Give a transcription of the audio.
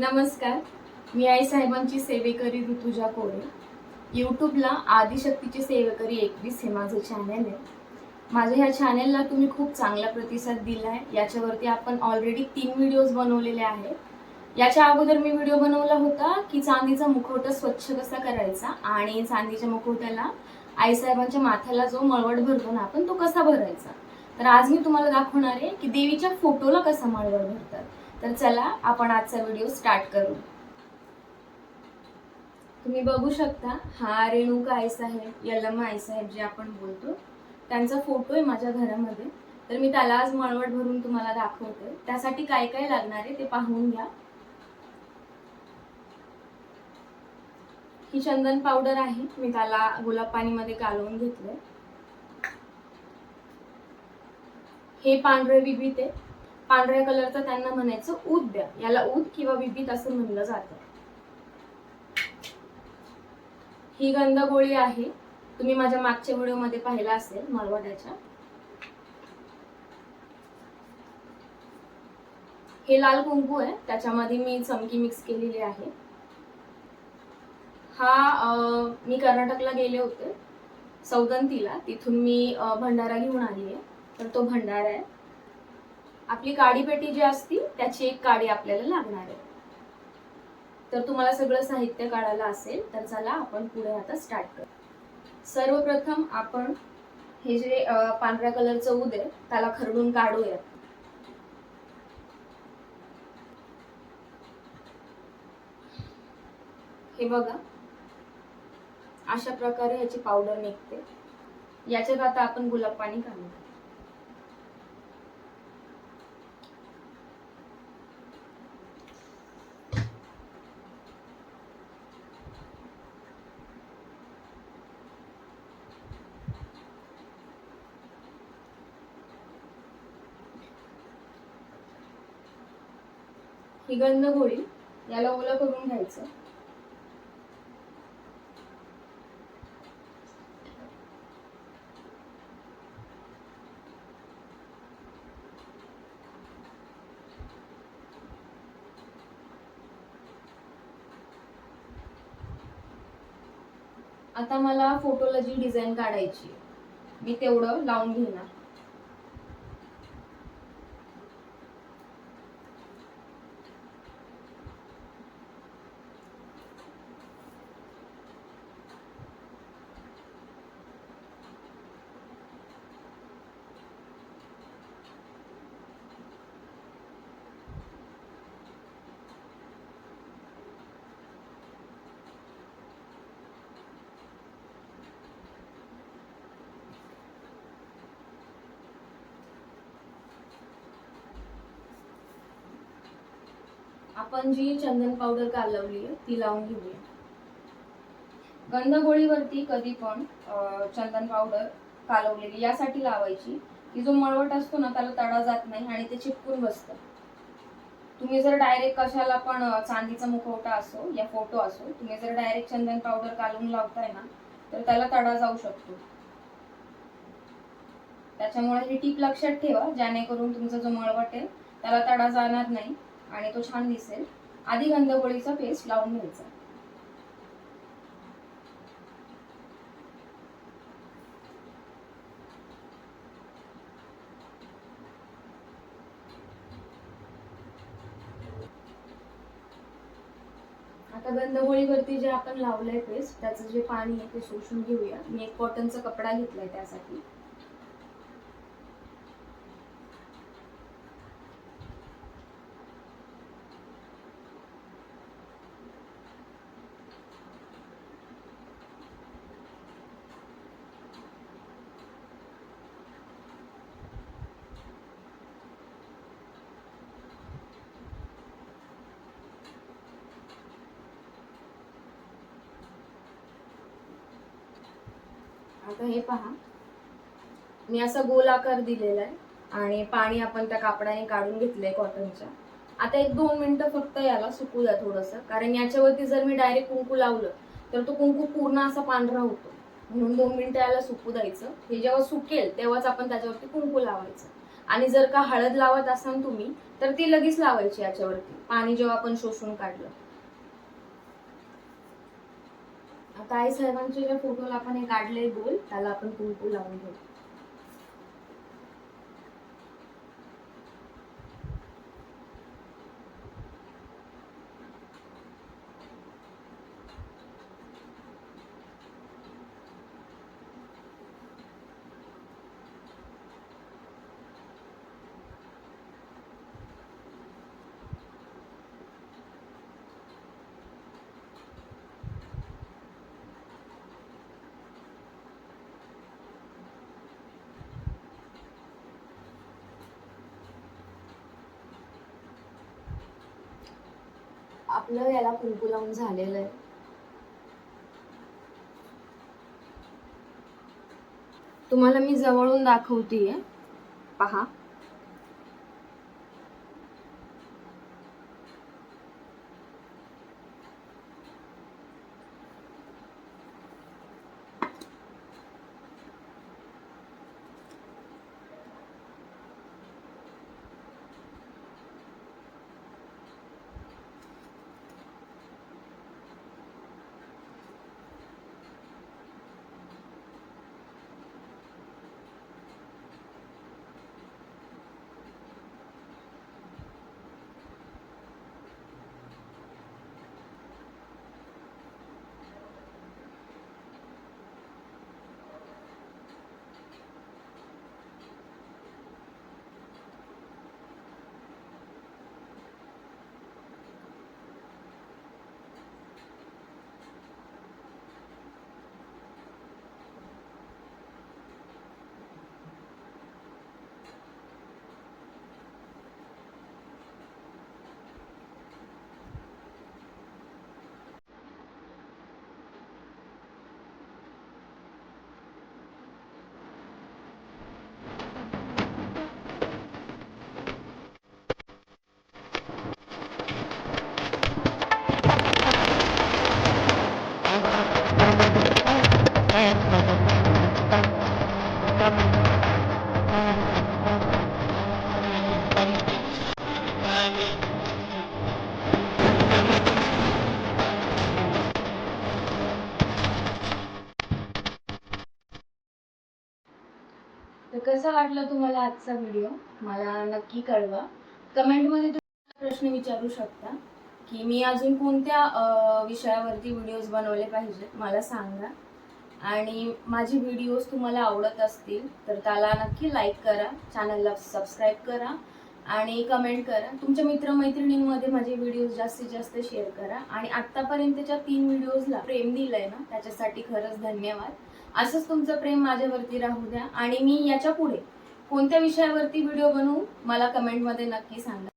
नमस्कार. मी आई साहेबांची सेवेकरी ऋतुजा कोरे यूट्यूबला आदिशक्तीची सेवेकरी एकवीस हे माझं चॅनल आहे. माझ्या ह्या चॅनलला तुम्ही खूप चांगला प्रतिसाद दिला आहे याच्यावरती आपण ऑलरेडी तीन व्हिडिओज बनवलेले आहेत. याच्या अगोदर मी व्हिडिओ बनवला होता की चांदीचा मुखवटा स्वच्छ कसा करायचा आणि चांदीच्या मुखवट्याला आईसाहेबांच्या माथ्याला जो मळवट भरतो ना आपण तो कसा भरायचा? तर आज मी तुम्हाला दाखवणार आहे की देवीच्या फोटोला कसा मळवट भरतात. तर चला आपण आजचा व्हिडिओ स्टार्ट करू. तुम्ही बघू शकता हा रेणुका आईसाहेब यल्लम्मा आहे जे आपण बोलतो त्यांचा फोटो आहे माझ्या घरामध्ये. तर मी त्याला आज मळवट भरून तुम्हाला दाखवते. त्यासाठी काय काय लागणार आहे ते पाहून घ्या. ही चंदन पावडर आहे मी त्याला गुलाब पाणीमध्ये कालवून घेतलंय. हे पांढरे विभीत आहे. पांढऱ्या कलरचं त्यांना म्हणायचं ऊद द्या. याला ऊद किंवा विभीत असं म्हणलं जातं. ही गंध गोळी आहे. तुम्ही माझ्या मागच्या व्हिडिओमध्ये पाहिला असेल मळवटाच्या हे लाल कुंकू आहे. त्याच्यामध्ये मी चमकी मिक्स केलेली आहे. हा मी कर्नाटकला गेले होते. सौदंतीला. तिथून मी भंडारा घेऊन आली आहे. तर तो भंडारा आहे. आपली काडी पेटी जी असती त्याची एक काडी आपल्याला लागणार आहे. तर तुम्हाला सगळं साहित्य काढायला असेल तर चला आपण पुढे आता स्टार्ट करू. सर्वप्रथम आपण हे जे पांढऱ्या कलरचं उद आहे त्याला खरडून काढूयात. हे बघा. अशा प्रकारे ह्याची पावडर निघते. याच्यात आता आपण गुलाब पाणी घालू. ही गंध गोळी याला ओलं करून घ्यायचं. आता मला फोटोला जी डिझाईन काढायची मी तेवढं लावून घेणार. आपण जी चंदन पावडर कालवली आहे ती लावून घेऊया. गंधगोळीवरती कधी पण चंदन पावडर कालवलेली यासाठी लावायची की जो मळवट असतो ना त्याला तडा जात नाही आणि ते चिपकून बसतं. तुम्ही जर डायरेक्ट कशाला पण चांदीचा मुखवटा असो या फोटो असो तुम्ही जर डायरेक्ट चंदन पावडर कालवून लावताय ना तर त्याला तडा जाऊ शकतो. त्याच्यामुळे ही टीप लक्षात ठेवा जेणेकरून तुमचा जो मळवट आहे त्याला तडा जाणार नाही. आणि तो छान दिसेल. आधी गंधगोळीचा पेस्ट लावून घ्यायचा. आता गंधगोळीवरती जे आपण लावलंय पेस्ट त्याचं जे पाणी आहे ते शोषून घेऊया. मी एक कॉटनचा कपडा घेतलाय त्यासाठी. आता हे पहा. मी असा गोल आकार दिलेला आहे आणि पाणी आपण त्या कापडाने काढून घेतलंय कॉटनच्या आता एक दोन मिनिटं फक्त याला सुकू द्या थोडंसं कारण याच्यावरती जर मी डायरेक्ट कुंकू लावलं तर तो कुंकू पूर्ण असा पांढरा होतो. म्हणून दोन मिनिटं याला सुकू द्यायचं. हे जेव्हा सुकेल तेव्हाच आपण त्याच्यावरती कुंकू लावायचं. आणि जर का हळद लावत असाल तुम्ही तर ती लगेच लावायची याच्यावरती. पाणी जेव्हा आपण शोषून काढलं. आता आई साहेबांचे जे फोटोला आपण हे काढले गोल त्याला आपण कुंकू लावून घेऊ आपलं याला कुंकू लावून झालेलं आहे. तुम्हाला मी जवळून दाखवतीये. पहा. कसा वाटला तुम्हाला आजचा व्हिडिओ मला नक्की कळवा. कमेंटमध्ये तुम्ही प्रश्न विचारू शकता की मी अजून कोणत्या विषयावरती व्हिडिओज बनवले पाहिजेत मला सांगा. आणि माझे व्हिडिओज तुम्हाला आवडत असतील तर त्याला नक्की लाईक करा चॅनलला सबस्क्राईब करा आणि कमेंट करा. तुमच्या मित्रमैत्रिणींमध्ये माझे व्हिडिओज जास्तीत जास्त शेअर करा. आणि आत्तापर्यंतच्या तीन व्हिडिओजला प्रेम दिलंय ना त्याच्यासाठी खरंच धन्यवाद. असंच तुमचं प्रेम माझ्यावरती राहू द्या आणि मी याच्यापुढे कोणत्या विषयावरती व्हिडिओ बनवू मला कमेंटमध्ये नक्की सांगा.